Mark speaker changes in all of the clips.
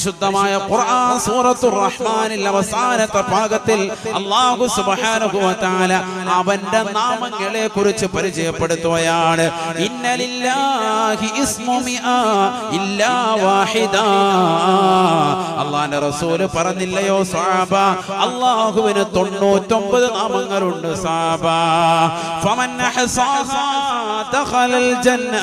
Speaker 1: പരിശുദ്ധമായ ഖുർആൻ സൂറത്തുർ റഹ്മാനിൽ അവസാനത്തെ ഭാഗത്തിൽ അല്ലാഹു സുബ്ഹാനഹു വ തആല അവന്റെ നാമങ്ങളെ കുറിച്ച് പരിചയപ്പെടുത്തുകയാണ്. ഇന്നലില്ലാഹി ഇസ്മു മിആ ഇല്ലാ വാഹിദ. അള്ളാന്റെ റസൂൽ പറഞ്ഞില്ലയോ സാബ? അള്ളാഹുവിന് തൊണ്ണൂറ്റൊമ്പത് നാമങ്ങളുണ്ട് സഹാബ ഫമൻ അഹ്സാഹാ ദഖലൽ ജന്ന.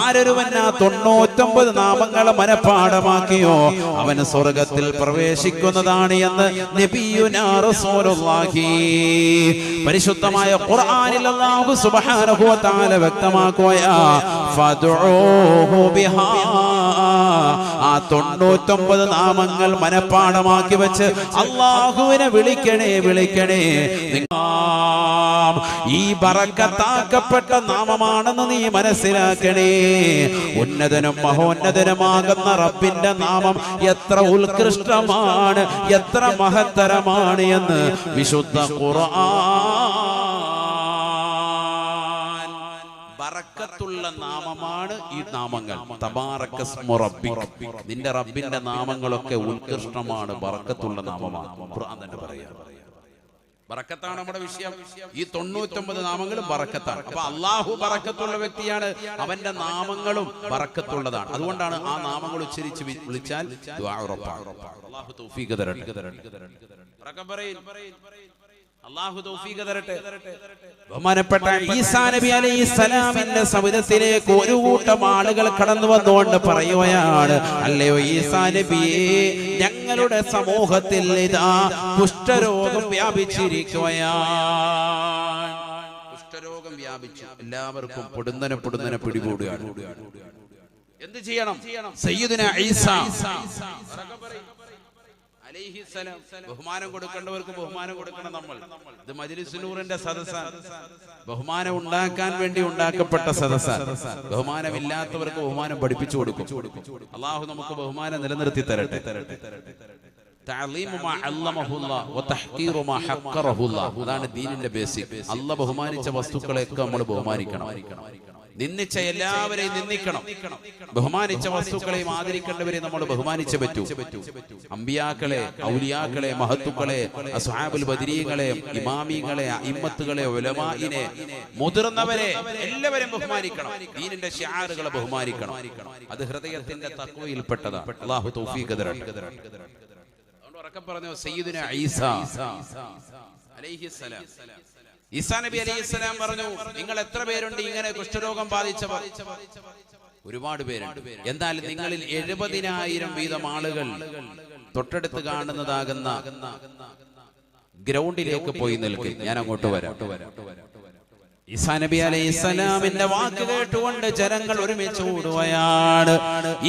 Speaker 1: ആരൊരുവൻ ആ തൊണ്ണൂറ്റൊമ്പത് നാമങ്ങളെ മനഃപ്പാടമാക്കിയോ അവൻ സ്വർഗത്തിൽ പ്രവേശിക്കുന്നതാണ് എന്ന് പരിശുദ്ധമായ ഖുർആനിൽ അല്ലാഹു സുബ്ഹാനഹു വ തആല ബിഹാ. ആ തൊണ്ണൂറ്റൊമ്പത് നാമങ്ങൾ മനഃപ്പാടമാക്കി വെച്ച് അള്ളാഹുവിനെ വിളിക്കണേ വിളിക്കണേ. ഈ ബറക്കത്താക്കപ്പെട്ട നാമമാണെന്ന് നീ മനസ്സിലാക്കണേ. ഉന്നതനും മഹോന്നതനുമാകുന്ന റബ്ബിന്റെ നാമം എത്ര ഉത്കൃഷ്ടമാണ് എത്ര മഹത്തരമാണ് എന്ന് വിശുദ്ധ ഖുർആൻ.
Speaker 2: ബറക്കത്തുള്ള നാമമാണ് ഈ നാമങ്ങൾ. നിന്റെ റബ്ബിന്റെ നാമങ്ങളൊക്കെ ഉത്കൃഷ്ടമാണ് ബറക്കത്തുള്ള നാമമാണ്. ഖുർആൻ തന്നെ പറയാ. ബറക്കത്താണ് നമ്മുടെ വിഷയം. ഈ തൊണ്ണൂറ്റൊമ്പത് നാമങ്ങളും ബറക്കത്താണ്. അപ്പൊ അള്ളാഹു ബറക്കത്തുള്ള വ്യക്തിയാണ്. അവന്റെ നാമങ്ങളും ബറക്കത്തുള്ളതാണ്. അതുകൊണ്ടാണ് ആ നാമങ്ങൾ ഉച്ചരിച്ച് വിളിച്ചാൽ ഉറപ്പാണ്. അള്ളാഹു തൗഫീഖ്. അള്ളാഹു തൗഫീഖ് തരട്ടെ.
Speaker 1: ബഹുമാനപ്പെട്ട ഈസാ നബി അലൈഹി സ്വലാമിന്റെ സവിധത്തിലേക്ക് ഒരു കൂട്ടം ആളുകൾ കടന്നു വന്നുകൊണ്ട് പറയുകയാണ്. അല്ലയോ ഈസാ നബിയെ ഞങ്ങളുടെ സമൂഹത്തിൽ ഇതാ കുഷ്ഠരോഗം വ്യാപിച്ചിരിക്കുകയാണ്.
Speaker 2: കുഷ്ഠരോഗം വ്യാപിച്ചു. എല്ലാവർക്കും പൊടുന്നനെ പൊടുന്നനെ പിടികൂടുകയാണ്. എന്ത് ചെയ്യണം? സയ്യിദുന ഈസ. ബഹുമാനം കൊടുക്കേണ്ടവർക്ക് ബഹുമാനം കൊടുക്കണം നമ്മൾ. ഇത് മജിലിസുനൂറിന്റെ സദസ്സ ബഹുമാനം ഉണ്ടാക്കാൻ വേണ്ടി ഉണ്ടാക്കപ്പെട്ട സദസ്സ ബഹുമാനമില്ലാത്തവർക്ക് ബഹുമാനം പഠിപ്പിച്ചു കൊടുക്കും. അള്ളാഹു നമുക്ക് ബഹുമാനം നിലനിർത്തി തരട്ടെ. അതാണ് ദീനിന്റെ ബേസിക്. അല്ല ബഹുമാനിച്ച വസ്തുക്കളെയൊക്കെ നമ്മൾ ബഹുമാനിക്കണം. നിന്ദിച്ച എല്ലാവരെയും നിന്ദിക്കണം. ബഹുമാനിച്ച വസ്തുക്കളെയും ആദരിക്കേണ്ടവരെ നമ്മൾ ബഹുമാനിച്ചേ പറ്റൂ. അമ്പിയാക്കളെ ഔലിയാക്കളെ മഹത്തുക്കളെ അസ്ഹാബുൽ ബദരീങ്ങളെ ഇമാമിങ്ങളെ ഇമ്മത്തുകളെ ഉലമായിനെ മുതിർന്നവരെ എല്ലാവരെയും ബഹുമാനിക്കണം. ദീനിന്റെ ഷിയാറുകളെ ബഹുമാനിക്കണം. അത് ഹൃദയത്തിന്റെ തക്വയിൽപ്പെട്ടതാണ് അല്ലാഹു തൗഫീഖ് ഉറക്കം പറഞ്ഞു സയ്യിദുന ഈസ. അലൈഹിസ്സലാം. ഈസാ നബി അലൈഹിസ്സലാം പറഞ്ഞു നിങ്ങൾ എത്ര പേരുണ്ട് ഇങ്ങനെ കുഷ്ഠരോഗം ബാധിച്ചവർ? ഒരുപാട് പേരുണ്ട്. എന്നാൽ നിങ്ങളിൽ എഴുപതിനായിരം വീതം ആളുകൾ തൊട്ടടുത്ത് കാണുന്നതാകുന്ന ഗ്രൗണ്ടിലേക്ക് പോയി നിൽക്കും. ഞാൻ അങ്ങോട്ട് വരാം.
Speaker 1: ഈസാ നബി അലൈഹി സ്വലാമിന്റെ വാക്ക് കേട്ടുകൊണ്ട് ജനങ്ങൾ ഒരുമിച്ച് കൂടുകയാണ്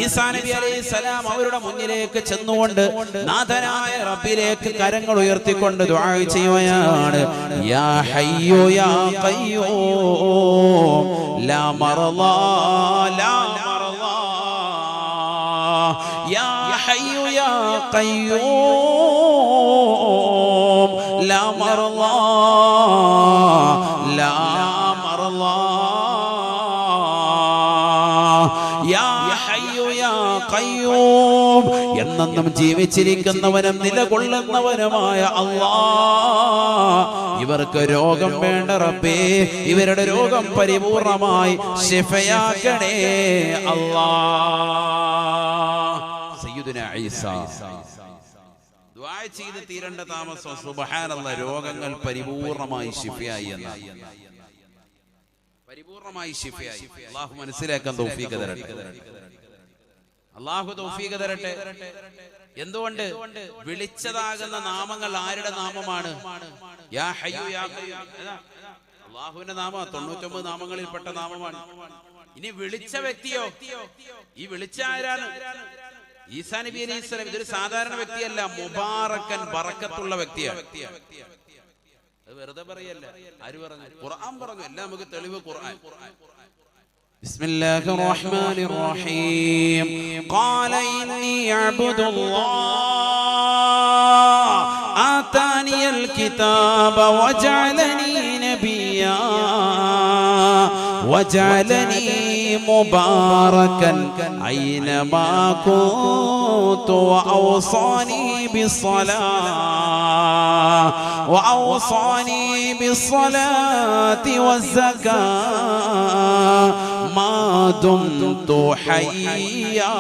Speaker 1: ഈസാ നബി അലൈഹി സ്വലാം അവരുടെ മുന്നിലേക്ക് ചെന്നുകൊണ്ട് നാഥനായ റബ്ബിലേക്ക് കരങ്ങൾ ഉയർത്തിക്കൊണ്ട് ദുആ ചെയ്യുകയാണ്. യാ ഹയ്യോ യാ ഖയ്യൂം. ലാ ലാ യാ ഹയ്യോ യാ ഖയ്യൂം. ലാ എന്നെന്നും ജീവിച്ചിരിക്കുന്നവനും നിലകൊള്ളുന്നവനുമായ അള്ളാ. ഇവർക്ക് രോഗം വേണ്ട റബ്ബേ. ഇവരുടെ രോഗം പരിപൂർണമായി ശിഫയാക്കണേ
Speaker 2: അള്ളാ. ചെയ്ത് തീരേണ്ട താമസം സുബഹാനുള്ള രോഗങ്ങൾ പരിപൂർണമായി ശിഫയായി എന്നാണ് പരിപൂർണമായി ശിഫയായി. മനസ്സിലാക്കാൻ തൗഫീഖ് തരട്ടെ. അള്ളാഹു തൗഫീഖ് തരട്ടെ. എന്തുകൊണ്ട്? വിളിച്ചതാകുന്ന നാമങ്ങൾ ആരുടെ നാമമാണ്? അള്ളാഹുവിന്റെ നാമ തൊണ്ണൂറ്റൊമ്പത് നാമങ്ങളിൽ പെട്ട നാമമാണ്. ഇനി വിളിച്ച വ്യക്തിയോ? ഈ വിളിച്ച ആരാണ്? ഈസാ നബി അലൈഹി സ്വലം ഇതൊരു സാധാരണ വ്യക്തിയല്ല മുബാറക്കൻ ബറക്കത്തുള്ള വ്യക്തിയാണ്. അത് വെറുതെ പറയല്ല. ആര് പറഞ്ഞു? ഖുർആൻ പറഞ്ഞു. എല്ലാം നമുക്ക് തെളിവ് ഖുർആൻ.
Speaker 1: بسم الله الرحمن الرحيم. قال إني عبد الله. آتاني الكتاب وجعلني نبيا. وجعلني مباركا أينما كنت وأوصاني بالصلاة. وأوصاني بالصلاة والزكاة. ما دمت حيا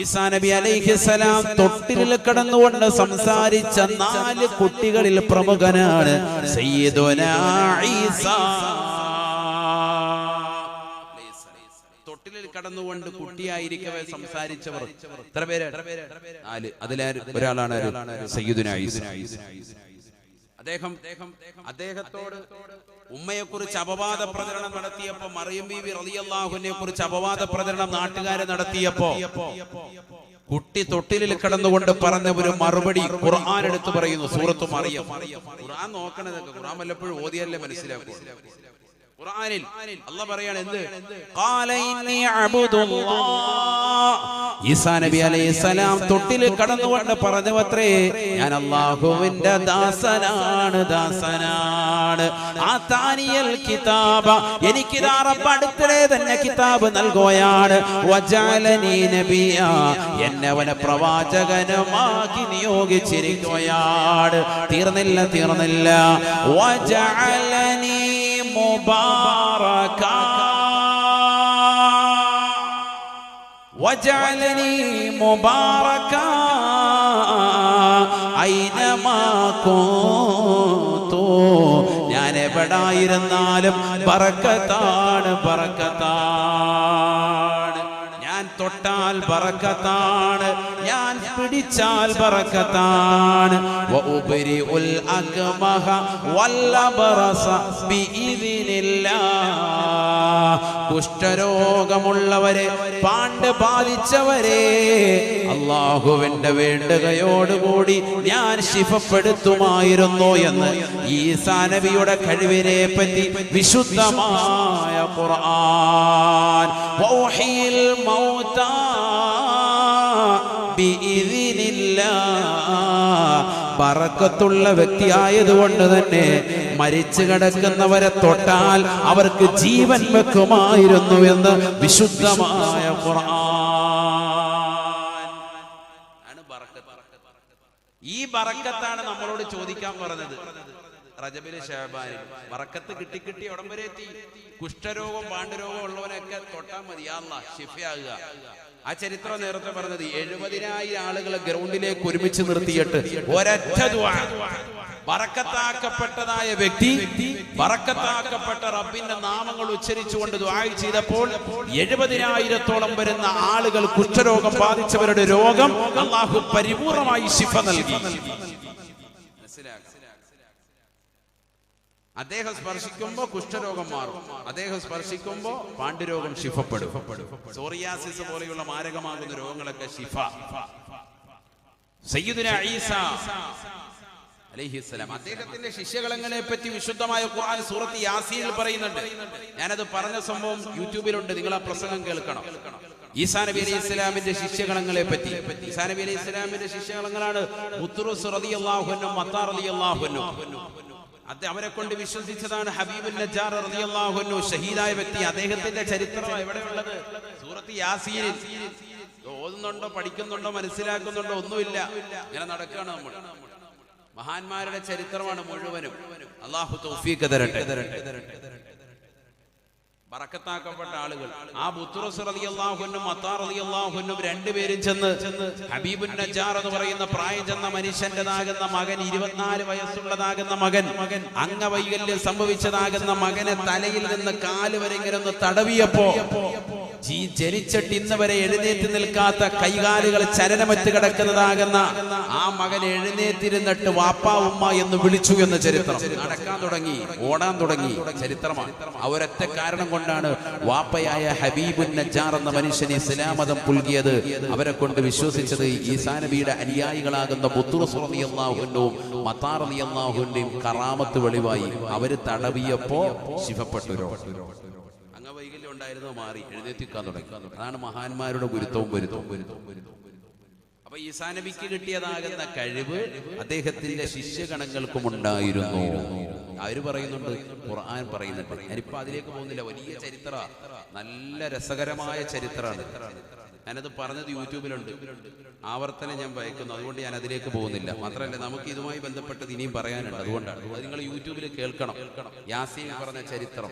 Speaker 1: ഈസാ നബി അലൈഹിസലാം തൊട്ടിലിൽ കിടന്നുകൊണ്ട് സംസാരിച്ച നാല് കുട്ടികളിൽ പ്രമുഖനാണ് സയ്യിദുന ഈസ
Speaker 2: തൊട്ടിലിൽ കടന്നുകൊണ്ട് കുട്ടിയായിരിക്കവേ സംസാരിച്ചവർ എത്ര പേര് നാല് അതിലെ ഒരാളാണ് ആര്? സയ്യിദുന ഈസ. അദ്ദേഹം അദ്ദേഹത്തോട് ഉമ്മയെ കുറിച്ച് അപവാദ പ്രചരണം നടത്തിയപ്പോ മറിയം ബീവി റളിയല്ലാഹുവിനെ കുറിച്ച് അപവാദ പ്രചരണം നാട്ടുകാരെ നടത്തിയപ്പോ കുട്ടി തൊട്ടിലിൽ കിടന്നുകൊണ്ട് പറഞ്ഞ ഒരു മറുപടി ഖുർആൻ എടുത്തു പറയുന്നു സൂറത്ത് മറിയം. ഖുർആൻ നോക്കണതൊക്കെ ഖുർആൻ വല്ലപ്പോഴും ഓതിയല്ലേ മനസ്സിലാക്കൂ ഖുർആനിൽ അല്ല പറയാണ് എന്ത്?
Speaker 1: ഖാല ഇന്നി അബ്ദുല്ലാഹ് ഈസാ നബി അലൈഹിസ്സലാം തൊട്ടിൽ കടന്നുകൊണ്ട് പറഞ്ഞുവത്രേ ഞാൻ അല്ലാഹുവിന്റെ ദാസനാണ് ദാസനാണ്. ആ താനിയൽ കിതാബ എനിക്ക് റബ്ബ് അടുത്തിടെ തന്നെ കിതാബ് നൽകുകയാണ്. വജാലനി നബിയ. എന്നെ അവനെ പ്രവാചകനമാക്കി നിയോഗിച്ചിരിക്കുകയാണ്. തീർന്നില്ല. തീർന്നില്ല. വജാലനി മുബാറക وجعلني مباركا أينما كنت ഞാൻ എവിടായിരുന്നാലും ബറക്കത്താണ് ബറക്കത്താണ് ഞാൻ തൊട്ടാൽ പറക്കത്താണ് ഞാൻ പിടിച്ചാൽ പറക്കത്താണ് വല്ല ബറസ ബിഇദിനില്ലാ കുഷ്ഠരോഗമുള്ളവരെ പാണ്ട് ബാധിച്ചവരെ അള്ളാഹുവിന്റെ വേണ്ടുകയോടുകൂടി ഞാൻ ശിഫപ്പെടുത്തുമായിരുന്നു എന്ന് ഈ സാനവിയുടെ കഴിവിനെ പറ്റി വിശുദ്ധമായ ഖുർആൻ. മൗതാ ബിഇذനില്ലാ ബറക്കത്തുള്ള വ്യക്തിയായതുകൊണ്ട് തന്നെ മരിച്ചു കിടക്കുന്നവരെ തൊട്ടാൽ അവർക്ക് ജീവൻ വെക്കുമായിരുന്നു എന്ന് വിശുദ്ധമായ
Speaker 2: ഈ ബറക്കത്താണ് നമ്മളോട് ചോദിക്കാൻ പറഞ്ഞത്. റജബിൽ ഷഹബാനിൽ വറക്കത്ത് കിട്ടി കിട്ടി ഉടമ്പരെ എത്തി. കുഷ്ഠരോഗം പാണ്ഡുരോഗം ഉള്ളവനൊക്കെ തൊട്ടാൽ മതി. അല്ല ഷിഫയാകുക ആ ചരിത്രം നേരത്തെ പറഞ്ഞത് എഴുപതിനായിരം ആളുകളെ ഗ്രൗണ്ടിലേക്ക് ഒരുമിച്ച് നിർത്തിയിട്ട് ഒരൊറ്റ ദുആ. ബറക്കത്താക്കപ്പെട്ടതായ വ്യക്തി പറക്കത്താക്കപ്പെട്ട റബ്ബിന്റെ നാമങ്ങൾ ഉച്ചരിച്ചുകൊണ്ട് ദ്വായി ചെയ്തപ്പോൾ എഴുപതിനായിരത്തോളം വരുന്ന ആളുകൾ കുഷ്ഠരോഗം ബാധിച്ചവരുടെ രോഗം അള്ളാഹു പരിപൂർണമായി ശിഫ നൽകി. അദ്ദേഹം സ്പർശിക്കുമ്പോ കുഷ്ഠരോഗം മാറും. അദ്ദേഹം സ്പർശിക്കുമ്പോ പാണ്ഡുരോഗം ശിഫപ്പെടും. സോറിയാസിസ് പോലെയുള്ള മാരകമാകുന്ന രോഗങ്ങളൊക്കെ ശിഫ. സയ്യിദുന ഈസ അലൈഹിസ്സലാം അദ്ദേഹത്തിന്റെ ശിഷ്യകളങ്ങളെ പറ്റി വിശുദ്ധമായ ഖുർആൻ സൂറത്ത് യാസീനിൽ പറയുന്നുണ്ട്. ഞാനത് പറഞ്ഞ സംഭവം യൂട്യൂബിലുണ്ട്. നിങ്ങൾ ആ പ്രസംഗം കേൾക്കണം. ഈസാ നബി അലൈഹി ഇസ്ലാമിന്റെ ശിഷ്യഗണങ്ങളെ പറ്റി ഈസാ നബി അലൈഹി ഇസ്ലാമിന്റെ ശിഷ്യഗണങ്ങളാണ് അവരെ കൊണ്ട് വിശ്വസിച്ചതാണ് ഹബീബുൽ നജാർ റളിയല്ലാഹു ഷഹീദായ വ്യക്തി. അദ്ദേഹത്തിന്റെ ചരിത്രം എവിടെയുള്ളത്? സൂറത്ത് യാസീനിൽ. ഓതുന്നുണ്ടോ പഠിക്കുന്നുണ്ടോ മനസ്സിലാക്കുന്നുണ്ടോ ഒന്നുമില്ല. ഇങ്ങനെ നടക്കുകയാണ് നമ്മൾ. മഹാന്മാരുടെ ചരിത്രമാണ് മുഴുവനും. അള്ളാഹു തൗഫീഖ് തരട്ടെ. ബറക്കത്താക്കപ്പെട്ട ആളുകൾ. ആ ബുത്തുറസ് അത്താർ മത്താർ അള്ളാഹുനും രണ്ടുപേരും ചെന്ന് ഹബീബുൻ നജാർ എന്ന് പറയുന്ന പ്രായം ചെന്ന മനുഷ്യന്റെതാകുന്ന മകൻ ഇരുപത്തിനാല് വയസ്സുള്ളതാകുന്ന മകൻ മകൻ അംഗവൈകല്യം സംഭവിച്ചതാകുന്ന മകനെ തലയിൽ നിന്ന് കാൽ വരെ ഇങ്ങനെ തടവിയപ്പോ ജനിച്ചിട്ട് ഇന്ന് വരെ എഴുന്നേറ്റ് നിൽക്കാത്ത കൈകാലുകൾ ചലനമറ്റ് കിടക്കുന്നതാകുന്ന ആ മകൻ എഴുന്നേറ്റിരുന്നിട്ട് വാപ്പാ ഉമ്മ എന്ന് വിളിച്ചു എന്ന ചരിത്രം. നടക്കാൻ തുടങ്ങി ഓടാൻ തുടങ്ങി ചരിത്രമാണ്. അവരൊറ്റ കാരണം കൊണ്ടാണ് വാപ്പയായ ഹബീബുൻ നജാർ എന്ന മനുഷ്യനെ ഇസ്ലാമതം പുൽകിയത്. അവരെ കൊണ്ട് വിശ്വസിച്ചത് ഈ സാനബിയുടെ അനുയായികളാകുന്ന മത്താർ മത്താറിയാഹുവിന്റെയും കറാമത്ത് വെളിവായി. അവർ തടവിയപ്പോ ശിവപ്പെട്ടു. അംഗവൈകല്യം ഉണ്ടായിരുന്നോ? മാറി. എഴുന്നേറ്റിക്കാൻ തുടങ്ങി. അതാണ് മഹാന്മാരുടെ ഗുരുത്വവും ഗുരുത്വവും ഗുരുത്വവും. അപ്പൊ ഈസാ നബിക്ക് കിട്ടിയതാകുന്ന കഴിവ് അദ്ദേഹത്തിന്റെ ശിഷ്യഗണങ്ങൾക്കും ഉണ്ടായിരുന്നു. അവർ പറയുന്നുണ്ട്? ഖുർആൻ പറയുന്നുണ്ട്. ഞാനിപ്പോ അതിലേക്ക് പോകുന്നില്ല. വലിയ ചരിത്ര നല്ല രസകരമായ ചരിത്രമാണ്. ഞാനത് പറഞ്ഞത് യൂട്യൂബിലുണ്ട്. ആവർത്തനം ഞാൻ ഭയക്കുന്നു അതുകൊണ്ട് ഞാൻ അതിലേക്ക് പോകുന്നില്ല. മാത്രമല്ല നമുക്ക് ഇതുമായി ബന്ധപ്പെട്ടത് ഇനിയും പറയാനുണ്ട്. അതുകൊണ്ടാണ്. അത് നിങ്ങൾ യൂട്യൂബിൽ കേൾക്കണം. യാസീൻ പറഞ്ഞ ചരിത്രം.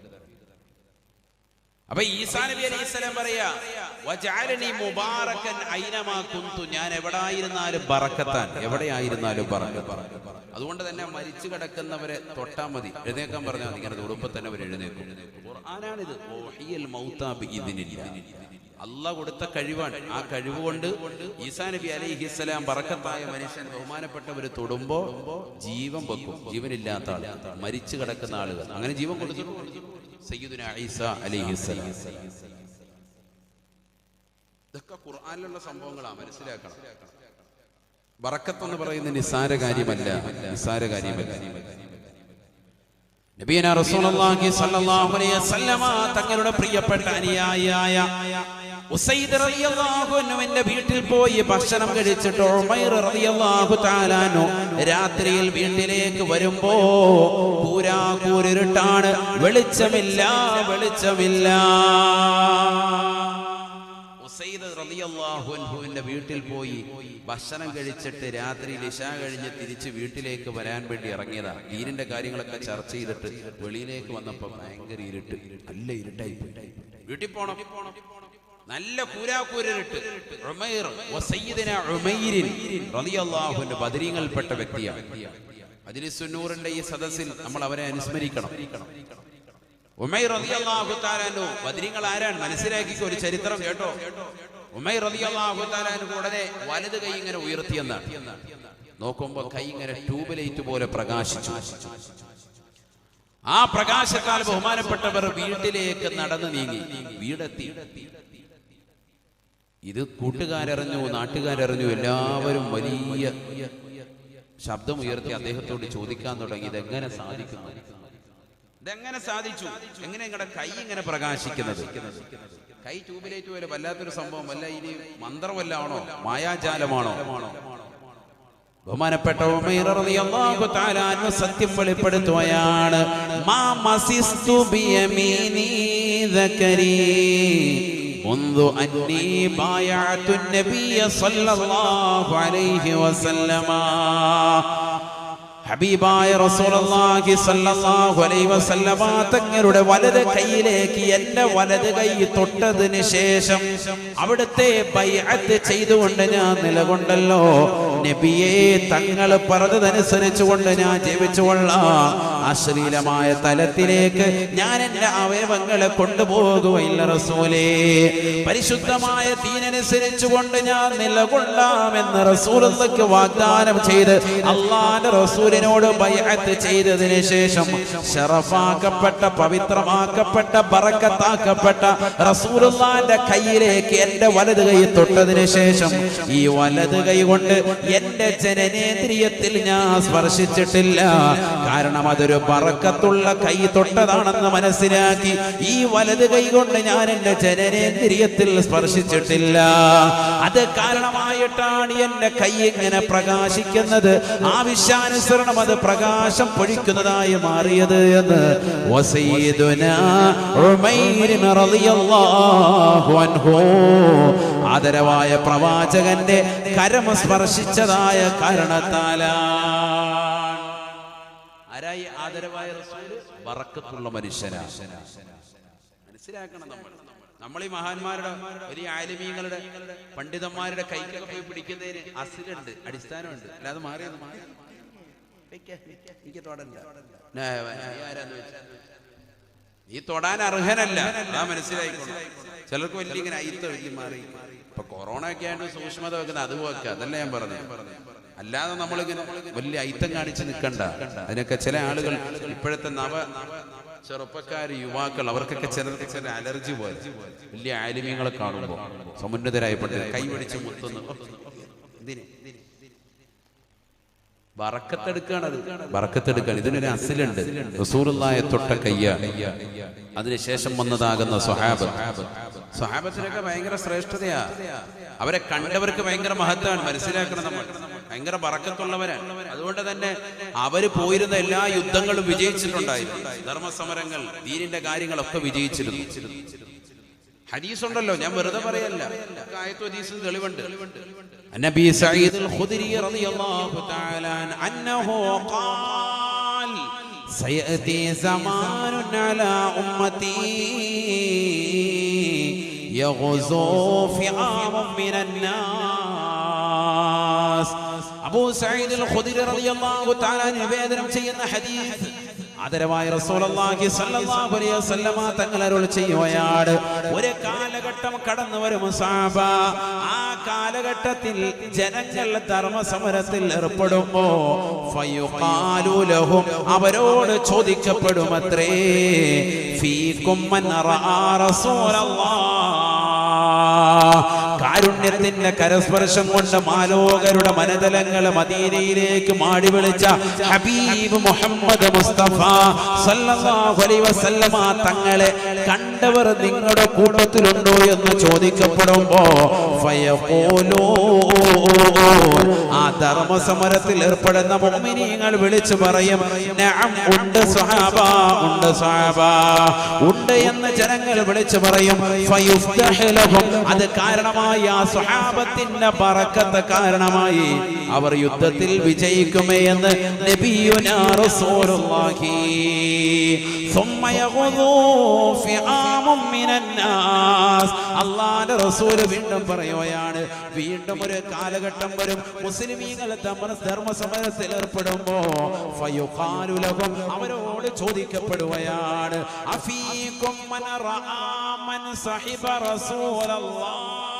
Speaker 2: അപ്പൊ ഈസാ നബി അലൈഹി സ്വലം പറയാ ഞാൻ എവിടായിരുന്നാലും ബറക്കത്താൻ എവിടെയായിരുന്നാലും പറഞ്ഞു അതുകൊണ്ട് തന്നെ മരിച്ചു കിടക്കുന്നവരെ തൊട്ടാ മതി. എഴുന്നേക്കാൻ പറഞ്ഞാൽ ഇങ്ങനെ തൊടുമ്പോ തന്നെ അവർ എഴുന്നേക്കും. അല്ല കൊടുത്ത കഴിവാണ്. ആ കഴിവ് കൊണ്ട് ഈസാ നബി അലൈഹിസ്സലാം പറക്കത്തായ മനുഷ്യൻ ബഹുമാനപ്പെട്ടവർ തൊടുമ്പോ ജീവൻ വെക്കും. ജീവനില്ലാത്ത ആൾ മരിച്ചു കിടക്കുന്ന ആളുകൾ. അങ്ങനെ ജീവൻ കൊടുത്തിട്ടുണ്ട് സയ്യിദുന ഈസ അലൈഹിസ്സലാം ഇതൊക്കെ ഖുർആാനിലുള്ള സംഭവങ്ങളാ മനസ്സിലാക്കണം. വറക്കത്തെന്ന് പറയുന്ന നിസ്സാര കാര്യമല്ല നിസ്സാര കാര്യമല്ല. നബീന റസൂലുള്ളാഹി സ്വല്ലല്ലാഹു അലൈഹി വസല്ലമ തങ്ങളുടെ പ്രിയപ്പെട്ട അനുയായിയായ വീട്ടിൽ പോയി ഭക്ഷണം കഴിച്ചിട്ട് റളിയല്ലാഹു തആല രാത്രിയിൽ വീട്ടിലേക്ക് വരുമ്പോ പൂരാകൂരിട്ടാണ് വെളിച്ചമില്ല വെളിച്ചമില്ല. വീട്ടിൽ പോയി ഭക്ഷണം കഴിച്ചിട്ട് രാത്രി ലിശ കഴിഞ്ഞ് തിരിച്ച് വീട്ടിലേക്ക് വരാൻ വേണ്ടി ഇറങ്ങിയതാ. ഈരിന്റെ കാര്യങ്ങളൊക്കെ ചർച്ച ചെയ്തിട്ട് വെളിയിലേക്ക് വന്നപ്പോ ഭയങ്കര ഇരുട്ട്. നല്ല ഇരുട്ടായി. വീട്ടിൽ പോണം. നല്ല കൂരാക്കൂരിട്ട്. ബദരീങ്ങളിൽപ്പെട്ട വ്യക്തിയാണ്. ഈ സദസ്സിൽ നമ്മൾ അവരെ അനുസ്മരിക്കണം. ഉമൈർ റളിയല്ലാഹു തആല അൻഹു ബദരീങ്ങൾ ആരാണ്? മനസ്സിലാക്കി ഒരു ചരിത്രം കേട്ടോ. ഉമൈർ റളിയല്ലാഹു തആല അൻഹു ഉടനെ വലത് കൈ ഇങ്ങനെ ഉയർത്തിയെന്നാണ്. നോക്കുമ്പോ കൈ ഇങ്ങനെ ട്യൂബ് ലൈറ്റ് പോലെ പ്രകാശിച്ചു. ആ പ്രകാശത്താൽ ബഹുമാനപ്പെട്ടവർ വീട്ടിലേക്ക് നടന്നു നീങ്ങി. വീടെത്തി. ഇത് കൂട്ടുകാരറിഞ്ഞു നാട്ടുകാരറിഞ്ഞു എല്ലാവരും വലിയ ശബ്ദം ഉയർത്തി അദ്ദേഹത്തോട് ചോദിക്കാൻ തുടങ്ങി. ഇതെങ്ങനെ സാധിക്കുന്നു? ഇതെങ്ങനെ സാധിച്ചു? എങ്ങനെ നിങ്ങളുടെ കൈ ഇങ്ങനെ പ്രകാശിക്കുന്നത്? കൈ ട്യൂബിലേറ്റ് പോലെ വല്ലാത്തൊരു സംഭവം. വല്ല ഇനി മന്ത്രമല്ലാണോ മായാജാലമാണോ? ബഹുമാനപ്പെട്ട സത്യം വെളിപ്പെടുത്തുകയാണ്. മാ മസിസ്തു منذ أني بايعت النبي صلى الله عليه وسلم ഹബീബായ റസൂലുള്ളാഹി സ്വല്ലല്ലാഹു അലൈഹി വസല്ലമ തങ്ങളുടെ വലത് കൈയിലേക്ക് എൻ്റെ വലത് കൈ തൊട്ടതിന് ശേഷം അവിടുത്തെ ബൈഅത്ത് ചെയ്തുകൊണ്ട് ഞാൻ നിലകൊണ്ടല്ലോ നബിയെ തങ്ങൾ പറഞ്ഞതനുസരിച്ച് കൊണ്ട് ഞാൻ ജീവിച്ചുകൊള്ളാം അശ്ലീലമായ തലത്തിലേക്ക് ഞാൻ എന്റെ അവയവങ്ങളെ കൊണ്ടുപോകുകയില്ല റസൂലേ. പരിശുദ്ധമായ തീനനുസരിച്ചു കൊണ്ട് ഞാൻ നിലകൊള്ളാമെന്ന് റസൂലുള്ളാഹിക്ക് വാഗ്ദാനം ചെയ്ത് അള്ളാന്റെ റസൂലിനോട് ബൈഅത്ത് ചെയ്തതിന് ശേഷം ഷറഫാക്കപ്പെട്ട പവിത്രമാക്കപ്പെട്ട ബറക്കത്താക്കപ്പെട്ട റസൂലുള്ളാന്റെ കയ്യിലേക്ക് എന്റെ വലത് കൈ തൊട്ടതിന് ശേഷം ഈ വലത് കൈ കൊണ്ട് എന്റെ ജനനേന്ദ്രിയത്തിൽ ഞാൻ സ്പർശിച്ചിട്ടില്ല. കാരണം അതൊരു
Speaker 1: അതൊരു പറക്കത്തുള്ള കൈ തൊട്ടതാണെന്ന് മനസ്സിലാക്കി ഈ വലത് കൈ കൊണ്ട് ഞാൻ എന്റെ ജനനേന്ദ്രിയത്തിൽ സ്പർശിച്ചിട്ടില്ല. അത് കാരണമായിട്ടാണ് എന്റെ കൈ ഇങ്ങനെ പ്രകാശിക്കുന്നത്. ആവശ്യാനുസരണം അത് പ്രകാശം പൊഴിക്കുന്നതായി മാറിയത് എന്ന്. ആദരവായ പ്രവാചകന്റെ കരമ സ്പർശിച്ചതായ കാരണത്താലാണ് ആരായി ആദരവായ റസൂൽ ബറക്കത്തുള്ള മനുഷ്യനാ. മനസ്സിലാക്കണം നമ്മൾ. നമ്മൾ ഈ മഹാന്മാരുടെ വലിയ ആലിമീങ്ങളുടെ പണ്ഡിതന്മാരുടെ കൈക്കൊക്കെ പോയി പിടിക്കുന്നതിന് അസിലുണ്ട് അടിസ്ഥാനമുണ്ട്. അല്ലാതെ മാറിയത് മാറി. എനിക്ക് നീ തൊടാൻ അർഹനല്ല. അതാ മനസ്സിലായി ചിലർക്ക് വലിയ ഇങ്ങനെ അയിത്ത വലിയ മാറി. ഇപ്പൊ കൊറോണ ഒക്കെ ആയിട്ട് സൂക്ഷ്മത വെക്കുന്നത് അത് വെക്കുക അതല്ല ഞാൻ പറഞ്ഞു അല്ലാതെ നമ്മളിങ്ങനെ വലിയ ഐത്തം കാണിച്ച് നിൽക്കണ്ട. അതിനൊക്കെ ചില ആളുകൾ ഇപ്പോഴത്തെ നവ ചെറുപ്പക്കാർ യുവാക്കൾ അവർക്കൊക്കെ ചിലർക്ക് ചില അലർജി പോലെ. വലിയ ആലിമ്യങ്ങളെ കാണുമ്പോൾ സമുന്നതരായ പണ്ട് കൈ പിടിച്ച് മുത്തുന്നു വറക്കത്തെടുക്കാണത്. ബറക്കത്തെടുക്കാൻ ഇതിനൊരു അസിലുണ്ട്. റസൂറുള്ളായ തൊട്ട കയ്യ. അതിനുശേഷം വന്നതാകുന്ന സ്വഹാബത്ത്. സ്വഹാബത്തിനൊക്കെ ഭയങ്കര ശ്രേഷ്ഠതയാ. അവരെ കണ്ടവർക്ക് ഭയങ്കര മഹത്വമാണ്. മനസ്സിലാക്കണം നമ്മൾ. ഭയങ്കര പറക്കത്തുള്ളവരാണ് അതുകൊണ്ട് തന്നെ അവർ പോയിരുന്ന എല്ലാ യുദ്ധങ്ങളും വിജയിച്ചിട്ടുണ്ടായിരുന്നു. ധർമ്മസമരങ്ങൾ ദീനിന്റെ കാര്യങ്ങളൊക്കെ വിജയിച്ചിരുന്നു. ഹദീസ് ഉണ്ടല്ലോ ഞാൻ വെറുതെ പറയല്ല. ആയത്തു ഹദീസിന് തെളിവുണ്ട്. നബി സഈദ് അൽ റളിയല്ലാഹു തആല അൻഹു ഖാൽ സയതി സമാനുൻ അലാ ഉമ്മതി ഫിആമൻ മിനൻ നാസ് അബൂ സഈദ് അൽ ഖുദരി റളിയല്ലാഹു തആല നിവേദനം ചെയ്യുന്ന ഹദീസ്. ആദരവായ റസൂലുള്ളാഹി സ്വല്ലല്ലാഹു അലൈഹി വസല്ലമ തങ്ങൾ അരുൾ ചെയ്യുകയാണ്. ഒരു കാലഘട്ടം കടന്നു വരും സഹാബ ആ കാലഘട്ടത്തിൽ ജനങ്ങൾ ധർമ്മസമരത്തിൽ ഏർപ്പെടുമ്പോ ഫയുഖാലു ലഹും അവരോട് ചോദിക്കപ്പെടുമത്രേ. ഫീകും മൻ റസൂലല്ലാഹ്. കാരുണ്യത്തിന്റെ കരസ്പർശം കൊണ്ട് മാലോകരുടെ മനതലങ്ങൾ മദീനയിലേക്ക് മാടി വിളിച്ച ഹബീബ് മുഹമ്മദ് മുസ്തഫ സല്ലല്ലാഹു അലൈഹി വസല്ലമ തങ്ങളെ കണ്ടവർ നിങ്ങളുടെ കൂട്ടത്തിലുണ്ടോ എന്ന് ചോദിക്കപ്പെടുമ്പോ ആ ധർമ്മസമരത്തിൽ ഏർപ്പെടുന്ന മുഅ്മിനീങ്ങൾ വിളിച്ചു പറയും ഉണ്ട് സ്വഹാബ ഉണ്ട് സ്വഹാബ. ഉണ്ട് എന്ന് ജനങ്ങൾ വിളിച്ചു പറയും അത് കാരണമായി ആ സ്വഹാബത്തിന്റെ ബറക്കത്ത് കാരണമായി. അവർ യുദ്ധത്തിൽ വിജയിക്കുമേ എന്ന് റസൂലുള്ളാഹി. ثم يغضو فئام من الناس അള്ളാന്റെ റസൂല് വീണ്ടും പറയുകയാണ് വീണ്ടും ഒരു കാലഘട്ടം വരും മുസ്ലിമീങ്ങൾ ധർമ്മസമരത്തിൽ ഏർപ്പെടുമ്പോ ഫയുഖാലു ലഹും അവരോട് ചോദിക്കപ്പെടുകയാണ് അഫീകും മൻ റആ മൻ സഹിബ റസൂലല്ലാഹ്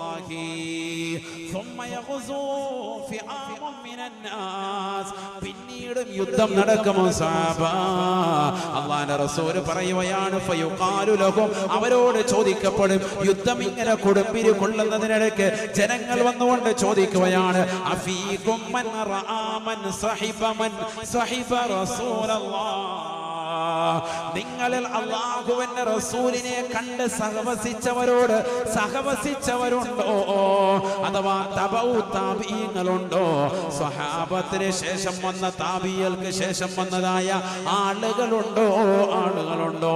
Speaker 1: റസൂലുള്ളാഹി ثم يغزو فئام من الناس പിന്നീടും യുദ്ധം നടക്കുമോ സാബ അള്ളാന്റെ റസൂല് പറയുകയാണ് ഫയുഖാലു ലഹും അവരോട് ചോദിക്കപ്പെടും യുദ്ധം ഇങ്ങനെ കൊടുമ്പിരി കൊള്ളുന്നതിനിടയ്ക്ക് ജനങ്ങൾ വന്നുകൊണ്ട് ചോദിക്കുകയാണ് അഫീകും നിങ്ങളിൽ അള്ളാഹുവിന്റെ റസൂലിനെ കണ്ട് സഹവസിച്ചവരോട് സഹവസിച്ചവരുണ്ടോ? അഥവാ സ്വഹാപത്തിന് ശേഷം വന്ന താപിയൽക്ക് ശേഷം വന്നതായ ആളുകളുണ്ടോ? ആളുകളുണ്ടോ?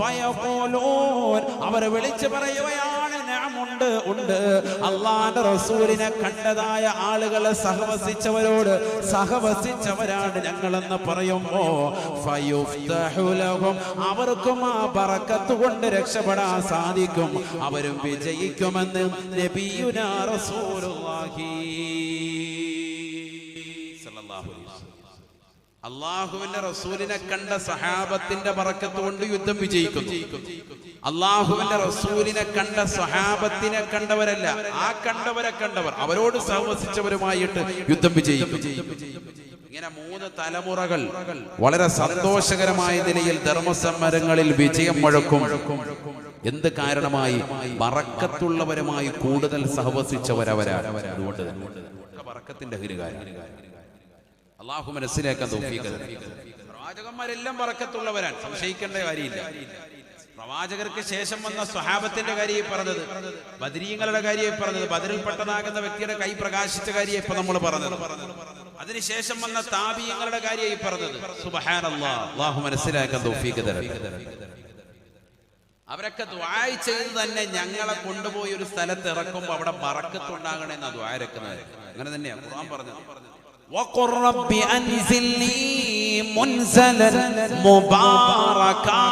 Speaker 1: ഫയഖൂലൂൻ അവർ വിളിച്ചു പറയുകയാണ്. നഅമുണ്ട് ഉണ്ട്. അള്ളാന്റെ റസൂലിനെ കണ്ടതായ ആളുകളെ സഹവസിച്ചവരോട് സഹവസിച്ചവരാണ് ഞങ്ങളെന്ന് പറയുമ്പോ അവർക്കും ആ പറക്കത്ത് കൊണ്ട് രക്ഷപ്പെടാൻ സാധിക്കും. അവരും വിജയിക്കുമെന്ന് നബിയുനാ റസൂലുള്ളാഹി.
Speaker 2: അള്ളാഹുവിന്റെ റസൂലിനെ കണ്ട സഹാബത്തിന്റെ കൊണ്ട് യുദ്ധം വിജയിക്കുന്നു. അള്ളാഹുവിന്റെ റസൂലിനെ കണ്ട സഹാബത്തിനെ കണ്ടവരല്ല ആ കണ്ടവരെ കണ്ടവർ. അവരോട് സഹവസിച്ചവരുമായിട്ട് യുദ്ധം വിജയിക്കും ഇങ്ങനെ മൂന്ന് തലമുറകൾ വളരെ സന്തോഷകരമായ നിലയിൽ ധർമ്മസമരങ്ങളിൽ വിജയം മുഴക്കും. എന്ത് കാരണമായി? ബറക്കത്തുള്ളവരുമായി കൂടുതൽ സഹവസിച്ചവരവരാണ്. അതുകൊണ്ട് ബറക്കത്തിന്റെ ഹരികാരം അള്ളാഹു മനസ്സിലാക്കാൻ തരട്ടെ. പ്രവാചകന്മാരെല്ലാം പറക്കത്തുള്ളവരാണ് സംശയിക്കേണ്ട കാര്യമില്ല. പ്രവാചകർക്ക് ശേഷം വന്ന സ്വഹാബത്തിന്റെ കാര്യം പറഞ്ഞത്. ബദരീങ്ങളുടെ കാര്യം പറഞ്ഞത്. ബദറിൽപ്പെട്ടതാകുന്ന വ്യക്തിയുടെ കൈ പ്രകാശിച്ച കാര്യം ഇപ്പൊ നമ്മൾ പറഞ്ഞത്. അതിനുശേഷം വന്ന താപീയങ്ങളുടെ കാര്യമായി പറഞ്ഞത്. സുബഹാനല്ലാഹു മനസ്സിലാക്കാൻ തോഫീക്ക് അവരൊക്കെ ദ്വായ ചെയ്ത് തന്നെ ഞങ്ങളെ കൊണ്ടുപോയി ഒരു സ്ഥലത്ത് ഇറക്കുമ്പോൾ അവിടെ ബറക്കത്തുണ്ടാകണമെന്നാ ദ്വായരക്കുന്നത് അങ്ങനെ തന്നെയാണ് ഖുർആൻ പറഞ്ഞത്.
Speaker 1: وقل رب أنزلني منزلا مباركا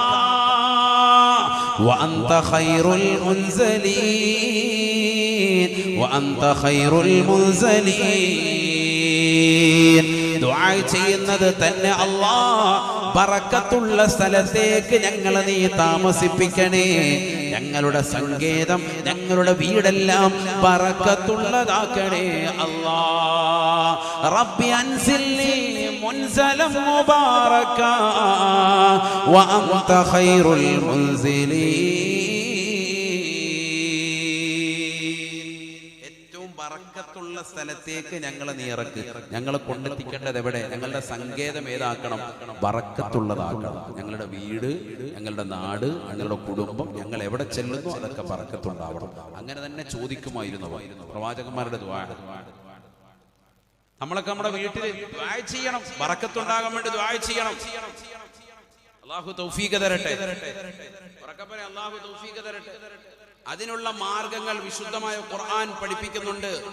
Speaker 1: وأنت خير المنزلين وأنت خير المنزلين. ദുആ ചെയ്യുന്നത് തന്നെ അല്ലാ. പറക്കത്തുള്ള സ്ഥലത്തേക്ക് ഞങ്ങൾ നീ താമസിപ്പിക്കണേ. ഞങ്ങളുടെ സങ്കേതം ഞങ്ങളുടെ വീടെല്ലാം പറക്കത്തുള്ളതാക്കണേ അല്ലാ. റബ്ബി അൻസില്ലി മുൻസലം മുബാറക വഅൻത ഖൈറുൽ മുൻസിലീൻ.
Speaker 2: ബറക്കത്തുള്ള സ്ഥലത്തേക്ക് ഞങ്ങളെ നീ ഇറക്ക്. ഞങ്ങളെ കൊണ്ടെത്തിക്കേണ്ടത് എവിടെ? ഞങ്ങളുടെ സങ്കേതം ഏതാക്കണം? വറക്കത്തുള്ളതാക്കണം. ഞങ്ങളുടെ വീട് ഞങ്ങളുടെ നാട് ഞങ്ങളുടെ കുടുംബം ഞങ്ങൾ എവിടെ ചെല്ലുന്നു അതൊക്കെ വറക്കത്തുണ്ടാവണം. അങ്ങനെ തന്നെ ചോദിക്കുമായിരുന്നു പ്രവാചകന്മാരുടെ നമ്മളൊക്കെ നമ്മുടെ വീട്ടിൽ ചെയ്യണം. വറക്കത്തുണ്ടാകാൻ വേണ്ടി ദ്വാ ചെയ്യണം. തരട്ടെ. തരട്ടെ. അതിനുള്ള മാർഗങ്ങൾ വിശുദ്ധമായ ഖുർആൻ പഠിപ്പിക്കുന്നുണ്ട്.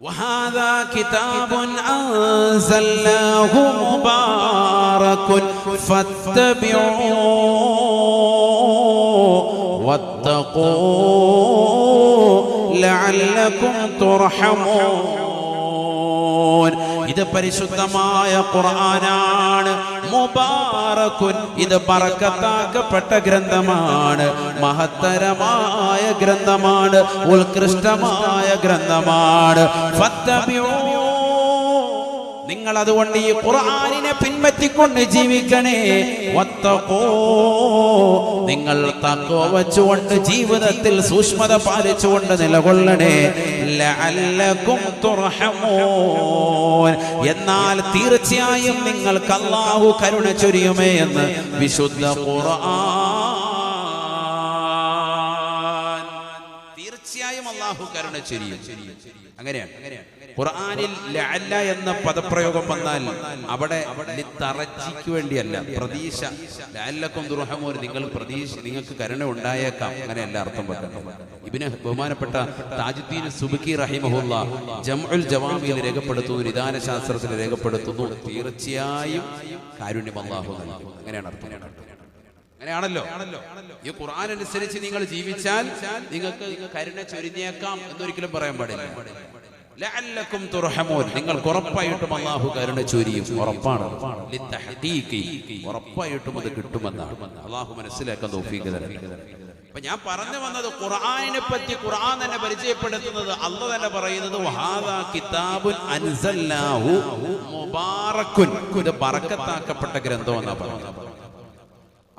Speaker 1: وهذا كتاب أنزلناه مبارك فاتبعوه واتقوا لعلكم ترحمون. ഇത് പരിശുദ്ധമായ ഖുർആനാണ്. മുബാറകുൻ. ഇത് പറക്കത്താക്കപ്പെട്ട ഗ്രന്ഥമാണ്. മഹത്തരമായ ഗ്രന്ഥമാണ്. ഉത്കൃഷ്ടമായ ഗ്രന്ഥമാണ്. ഫത്തബിഊ. നിങ്ങൾ അതുകൊണ്ട് ഈ ഖുർആനിനെ പിൻപറ്റിക്കൊണ്ട് ജീവിക്കണേ. നിങ്ങൾ തക്കോ വച്ചുകൊണ്ട് ജീവിതത്തിൽ സൂക്ഷ്മത പാലിച്ചുകൊണ്ട് നിലകൊള്ളണേ. എന്നാൽ തീർച്ചയായും നിങ്ങൾക്ക് അല്ലാഹു കരുണ ചൊരിയുമേ എന്ന് വിശുദ്ധ ഖുർആൻ.
Speaker 2: തീർച്ചയായും അള്ളാഹു കരുണ ചൊരിയും. അങ്ങനെയാണ് അങ്ങനെയാണ്. ഖുർആനിൽ ലഅല്ല എന്ന പദപ്രയോഗം വന്നാൽ അവിടെ തറച്ചിക്ക് വേണ്ടിയല്ല പ്രതീക്ഷ. ലഅല്ലക്കും ദുർഹമൂർ നിങ്ങൾ പ്രതീക്ഷ നിങ്ങൾക്ക് കരുണ ഉണ്ടായേക്കാം. അങ്ങനെയല്ല അർത്ഥം വെക്കണം ഇബിന് ബഹുമാനപ്പെട്ട താജുദ്ദീൻ സുബുക്കി റഹിമഹുല്ല ജംഉൽ ജവാബിയിൽ രേഖപ്പെടുത്തുന്നു നിദാന ശാസ്ത്രത്തിൽ രേഖപ്പെടുത്തുന്നു. തീർച്ചയായും കാരുണ്യം അള്ളാഹു നൽകും. അങ്ങനെയാണ് അർത്ഥം അങ്ങനെയാണല്ലോ. ഈ ഖുർആൻ അനുസരിച്ച് നിങ്ങൾ ജീവിച്ചാൽ നിങ്ങൾക്ക് കരുണ ചൊരിഞ്ഞേക്കാം എന്നൊരിക്കലും പറയാൻ പാടില്ല. ലഅല്ലക്കും തുർഹമൂൻ. നിങ്ങൾ ഉറപ്പായിട്ടും അള്ളാഹു കരുണ ചൊരിയും. ഉറപ്പാണ്. ഉറപ്പായിട്ടും അത് കിട്ടുമെന്നാണ്. അള്ളാഹു മനസ്സിലാക്കാൻ തരട്ടെ. അപ്പൊ ഞാൻ പറഞ്ഞു വന്നത് ഖുർആനെ പറ്റി ഖുർആൻ തന്നെ പരിചയപ്പെടുത്തുന്നത് അല്ല തന്നെ പറയുന്നത് കിതാബുൻ അൻസല്ലാഹു മുബാറക്കുൻ. ഇത് ബറക്കത്താക്കപ്പെട്ട ഗ്രന്ഥം എന്നാ പറയുന്നത്.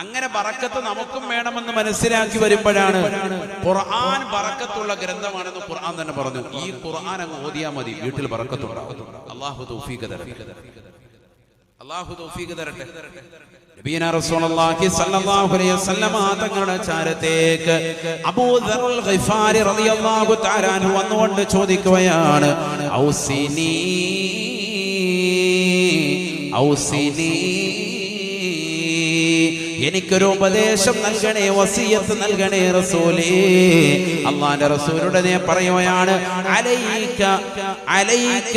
Speaker 2: അങ്ങനെ ബറക്കത്ത് നമുക്കും വേണമെന്ന് മനസ്സിലാക്കി വരുമ്പോഴാണ്. ഖുർആൻ ബറക്കത്തുള്ള ഗ്രന്ഥമാണെന്ന് ഖുർആൻ തന്നെ പറഞ്ഞു. ഈ ഖുർആൻ അങ്ങ് ഓതിയാ മതി. വീട്ടിൽ തൗഫീഖ് തരട്ടെ. തൗഫീഖ് തരട്ടെ. റസൂലുള്ളാഹി സ്വല്ലല്ലാഹു ചാരത്തേക്ക് അബൂദറുൽ ഗിഫാരി റളിയല്ലാഹു തആല വന്നുകൊണ്ട് ചോദിക്കുകയാണ് ഔസിനി ഔസിനി എനിക്കൊരു ഉപദേശം നൽകണേ വസിയത്ത് നൽകണേ റസൂലേ. അള്ളാന്റെ റസൂലുടെ നേ പറയുകയാണ് അലൈക അലൈക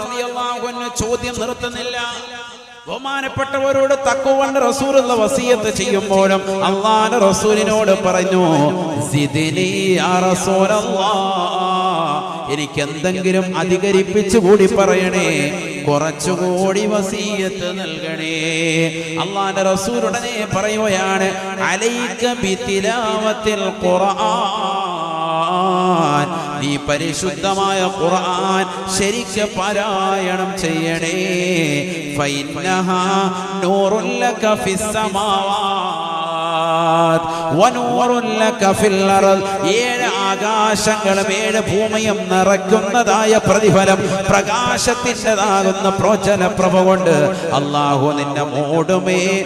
Speaker 2: റളിയല്ലാഹു അൻഹു ചോദ്യം നിർത്തുന്നില്ല. ബഹുമാനപ്പെട്ടവരോട് തക്കുവണ്ട് എന്ന വസീയത്ത് ചെയ്യുമ്പോഴും അള്ളാഹുവിന്റെ റസൂലിനോട് പറഞ്ഞു എനിക്ക് എന്തെങ്കിലും അധികരിപ്പിച്ചു കൂടി പറയണേ കുറച്ചുകൂടി വസീയത്ത് നൽകണേ. അള്ളാന്റെ റസൂൽ ഉടനെ പറയുകയാണ് അലൈക കുറ ഖുർആൻ. നീ പരിശുദ്ധമായ ഖുർആൻ ശരിക്ക് പാരായണം ചെയ്യണേ. ഫൈന്നഹ നൂറുൽ ലക ഫിസ്സമാവാത് ഫിൽ അർദ്. ഏഴ് ആകാശങ്ങളും ഏഴ് ഭൂമിയും നിറയ്ക്കുന്നതായ പ്രതിഫലം പ്രകാശത്തിന്റെതാകുന്ന പ്രോചന പ്രഭ കൊണ്ട് അള്ളാഹു നിന്നെ മൂടുമേ.